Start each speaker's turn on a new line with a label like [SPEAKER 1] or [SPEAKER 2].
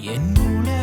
[SPEAKER 1] என் உலகமே